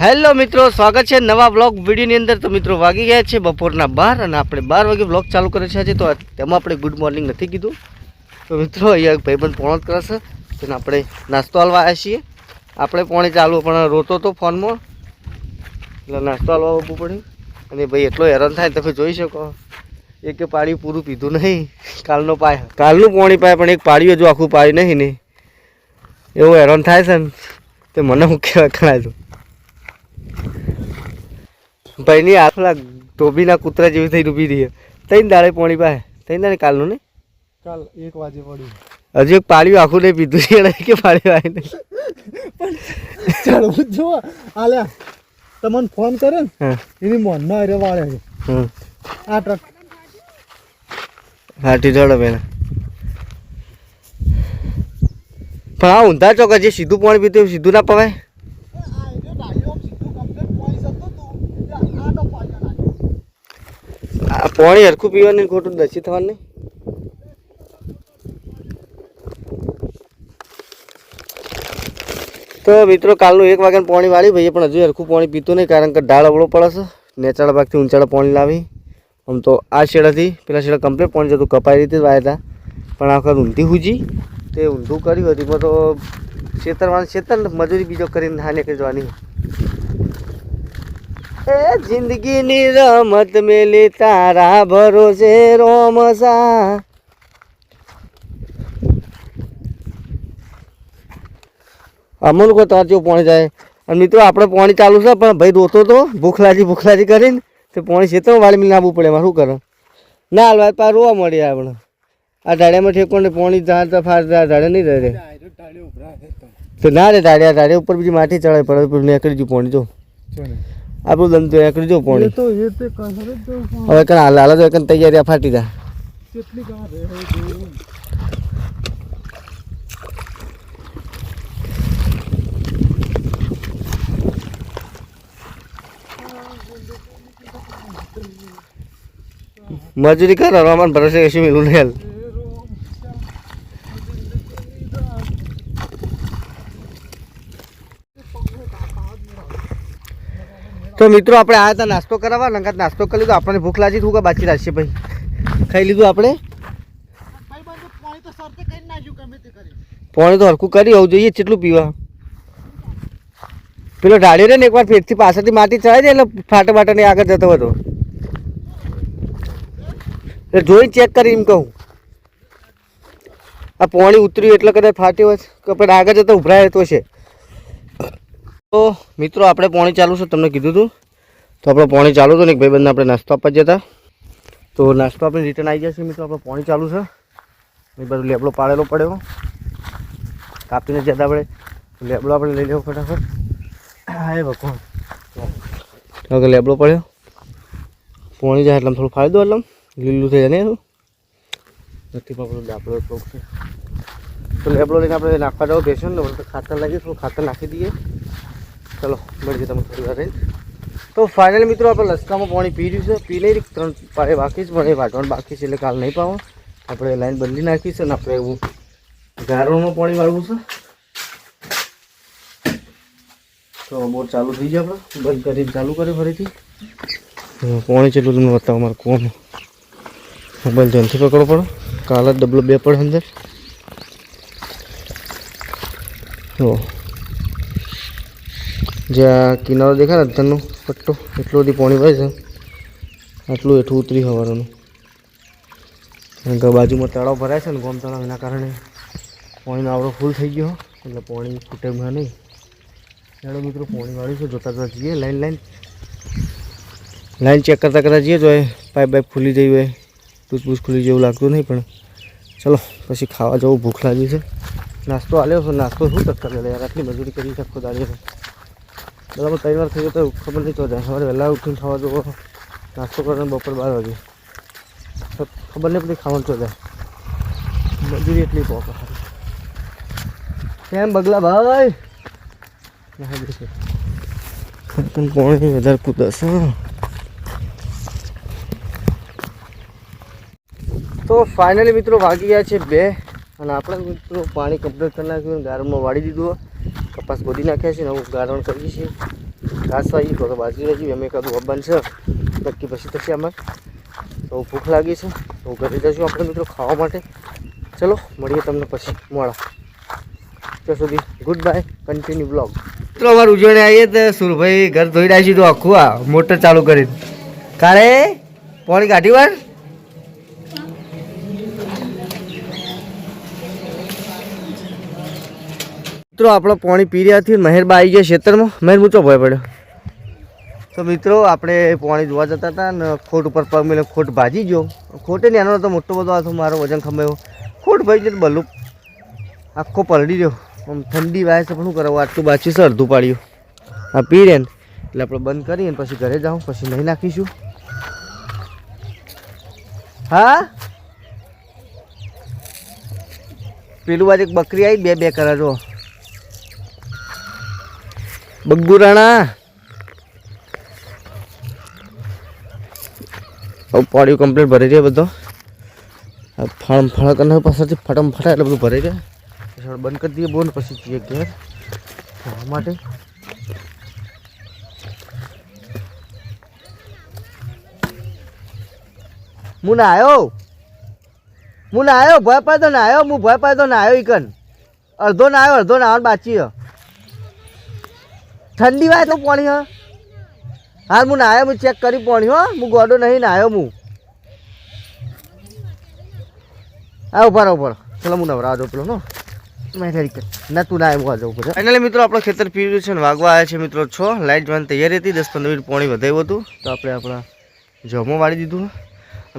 Hello મિત્રો, સ્વાગત છે નવા બ્લોગ વિડીયોની અંદર. તો મિત્રો, વાગી ગયા છે બપોરના બાર અને આપણે બાર વાગે બ્લોગ ચાલુ કરે છે તો તેમાં આપણે ગુડ મોર્નિંગ નથી કીધું. તો મિત્રો, અહીંયા ભાઈબંધ પોણત કરશે તેને આપણે નાસ્તો હાલવા આવ્યા છીએ. આપણે પોણે ચાલુ, પણ રોતો તો ફોનમાં. એટલે નાસ્તો હાલવા આવવું પડ્યું. અને ભાઈ, એટલો હેરાન થાય તમે જોઈ શકો. એક પાણી પૂરું પીધું નહીં. કાલનો પાય કાલનું પોણી પાય, પણ એક પાડ્યું હજુ આખું પાડ્યું નહીં ને. એવું હેરાન થાય છે ને. તે મને હું કહેવાય ખણાય ભાઈની આખલા ધોબીના કૂતરા જેવી થઈ ડૂબી રહી તઈને દાડે પોણી પાસે. તઈને દાડે કાલનું ને કાલ એક વાગે પડ્યું. હજુ એક પાડ્યું આખું નહીં પીધું છે એને કે પાડ્યું આવીને ચાલો જો આલે તમને ફોન કરે ને એની મોનમાં અરે વાળે છે. આ ટ્રક. હાટી ચડો પેલા પણ આ ઊંધા ચોક હજી સીધું પાણી પીતું સીધું ના પવાય? પાણી હરખું પીવાનું ખોટું દસી થવાનું તો મિત્રો, કાલનું એક વાગ્યાનું પાણી વાળી ભાઈએ પણ હજુ હરખું પાણી પીતું નહીં કારણ કે ઢાળ અવળો પડે છે. નેચાળા ભાગથી ઊંચાળા પાણી લાવી. આમ તો આ શેડાથી, પેલા શેડા કમ્પ્લીટ પાણી જતું, કપાઈ રીતે વાયતા પણ આ વખત ઊંધી હુજી. તે ઊંધું કર્યું હતું તો ખેતરવાળા ખેતર મજૂરી બીજો કરીને હા નીકળી જવાની એ જિંદગીની રમત મેલી તારા ભરોસે રોમસા અમુલ કો તાર જેવું પોણી જાય. અને મિત્રો, આપણે પોણી ચાલુ છે, પણ ભાઈ રોતો તો, ભૂખલાજી ભૂખલાજી કરીને, તો પોણી છે તો વાળી મિલ નાખવું પડે, મારું કરે? ના હાલવા પા રોવા મળી આપણે. આ ઢાળિયામાં ઠેકોને પોણી ધાર તો ફાર ઢાળે નહીં રહે તો ના રે ઢાળિયા ધાડે ઉપર બીજી માટી ચડાવી પડે નીકળી ગયું પોણી, જો. આપણું દમ તો નીકળી જો પાણી હવે કણ હાલ હાલ તો કણ તૈયારી ફાટી જા. મજૂરી કર હવામાન ભરોસે કશું મિલું નહીં હાલ તો મિત્રો આપણે આ હતા નાસ્તો કરાવવા નંગત નાસ્તો કરી લીધો. આપણને ભૂખ લાગી થોડું બાકી રાખશે ભાઈ? ખાઈ લીધું આપણે? પાણી તો હરખું કરી આવું જોઈએ કેટલું પીવા. પેલો ઢાળ્યો ને એકવાર ફેરથી પાછળથી માટી ચડાવી દે એટલે ફાટા બાટાને આગળ જતો હતો. એટલે જોઈ ચેક કરી એમ કહું. આ પાણી ઉતર્યું એટલે કદાચ ફાટ્યો હોય કે આપણે આગળ જતો ઉભરાય તો છે. તો મિત્રો, આપણે પાણી ચાલુ છે, તમને કીધું હતું. તો આપણે પાણી ચાલુ હતું ને એક ભાઈબંધને આપણે નાસ્તો આપવા જતા. તો નાસ્તો આપણે રિટર્ન આવી જશે મિત્રો, આપણે પાણી ચાલુ છે. એ બધું લેબડો પાડેલો પડ્યો. કાપીને જતા આપણે લેબડો આપણે લઈ લેવો ફટાફટ. હા એ ભગવાન લેબલો પડ્યો. પોણી જાય એટલે થોડું ફાયદો એટલે લીલું થઈ જાય નથી પણ પેલું લેબડો એટલો તો લેબડો લઈને આપણે નાખવા જાવ બેસો ને. ખાતર લાગીએ થોડું ખાતર નાખી દઈએ. ચલો, મળીએ તમે થોડી વાર તો ફાઇનલ મિત્રો, આપણે લસકામાં પાણી પી રહ્યું છે. પી નહીં. ત્રણ પાડે બાકી છે, પણ એ વાટવાનું બાકી છે એટલે કાલ નહીં પાવું આપણે લાઈન બદલી નાખીશું અને આપણે એવું ગારોમાં પાણી વાળવું છે. તો બોર ચાલુ થઈ જાય આપણે. બંધ કરીને ચાલુ કરે ફરીથી. પાણી જેટલું તમને બતાવો, મારે કોણ મોબાઈલ ધ્યાનથી પકડવો પડો. કાલ ડબલો બે પડે અંદર. જો જ્યાં કિનારો દેખાય ને અત્યારનો પટ્ટો, એટલું બધી પાણી વહે છે. આટલું હેઠું ઉતરી હવાનું કે બાજુમાં તળાવ ભરાય છે ને ગોમ તળાવ, એના કારણે પાણીનો આવડો ફૂલ થઈ ગયો. એટલે પાણી ખૂટે ગયા નહીં. ચાલો મિત્રો, પાણી વાળ્યું છે જોતા જોતા જઈએ. લાઈન લાઈન લાઈન ચેક કરતાં કરતાં જઈએ તો એ પાઇપ બાઇપ ખુલી જઈ હોય ટૂસ ખુલી જેવું લાગતું નહીં, પણ ચલો, પછી ખાવા જવું ભૂખ લાગી છે. નાસ્તો આલ્યો છે, નાસ્તો શું ચક્કર લે યાર, આટલી મજૂરી કરી શકતો દાડીએ બરાબર કઈ વાર થઈ ગયો તો ખબર નહીં તો સવારે વહેલા ઉઠીને ખાવા જવો નાસ્તો કરવાનો બપોર બાર વાગે. ખબર નહીં પડી ખાવાનું તો જાય. મજૂરી એટલી પોક કેમ બગલા ભાઈ? પણ પાણી વધારે કૂદસ તો ફાઇનલી મિત્રો વાગી ગયા છે બે. અને આપણે મિત્રો પાણી કમ્પ્લીટ કરી નાખ્યું ગારમાં વાળી દીધું. કપાસ ગોદી નાખ્યા છે ને હું ગારણ કરીએ છીએ. ઘાસ વાગી તો બાજરી રહી અમે એકાદું વબન છે. નક્કી પછી થશે આમાં તો ભૂખ લાગી છે. તો ઘરે જશું આપણે મિત્રો ખાવા માટે. ચલો, મળીએ તમને પછી મોડા ત્યાં સુધી. ગુડ બાય કન્ટિન્યુ બ્લોગ મિત્રો અમારે ઉજવણી આવીએ તો સુરભાઈ ઘર ધોઈ નાખી તો આખું, આ મોટર ચાલુ કરીને. કાલે પાણી કાઢી વાર? મિત્રો, આપણે પાણી પી રહ્યા છીએ. મહેરબા આવી ગયા ખેતરમાં. મહેર મૂચો ભય પડ્યો. તો મિત્રો, આપણે પાણી જોવા જતા હતા ને ખોટ ઉપર પગ મેલે ખોટ ભાજી ગયો. ખોટે નાનો તો મોટો બધો હતો, મારો વજન ખમાયો ખોટ ભાઈ ગયો બલુ આખો પલડી રહ્યો. આમ ઠંડી વાય છે, પણ શું કરવા? આટલું બાચી છે, અડધું પાડ્યું. આ પી રે ને. એટલે આપણે બંધ કરીએ પછી ઘરે જાઉં, પછી નહીં નાખીશું. હા? પેલું બાજુ બકરી આવી, બે બે કરા બગ્ગુરાણા હવે પાડ્યું કમ્પ્લીટ ભરી જાય બધો. ફળ ફળ કરીને પાછળથી ફટમ ફટા એટલે બધું ભરી ગયા બંધ કરી દઈએ ને પછી જઈએ ઘેર. માટે. હું ના આવ્યો હું ના આવ્યો ભય પાડતો ના આવ્યો હું ભય પાડતો ના આવ્યો ઈકન અડધો ના આવ્યો અડધો ના આવવાનું બાચી ઠંડી વાય તો પાણી હ. હાલ હું ના આવ્યો હું ચેક કરી પાણી હો. હું ગોડો નહીં નાયો હું આ રહો, ઊભા ચલો હું નવરા દો પેલો, નો. ના, તું ના આવ્યો જવું પડે. ફાઇનલી મિત્રો, આપણો ખેતર પીર્યું છે ને વાગવા આવ્યા છે મિત્રો છ. લાઇટ જવાની તૈયારી હતી, દસ પંદર મિનિટ પાણી વધાવ્યું હતું. તો આપણે આપણા જમો વાળી દીધું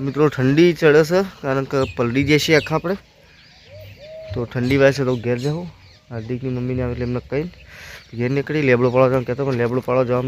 મિત્રો, ઠંડી ચડે છે કારણ કે પલળી જશે આખા આપણે. તો ઠંડી વાય છે તો ઘેર જાઉં. હાર્દિકની મમ્મીને આવે એટલે એમને કહીને. ઘેર નીકળી લેબડું પાડો જવાનું કહેતો પણ લેબડું પાડો જવા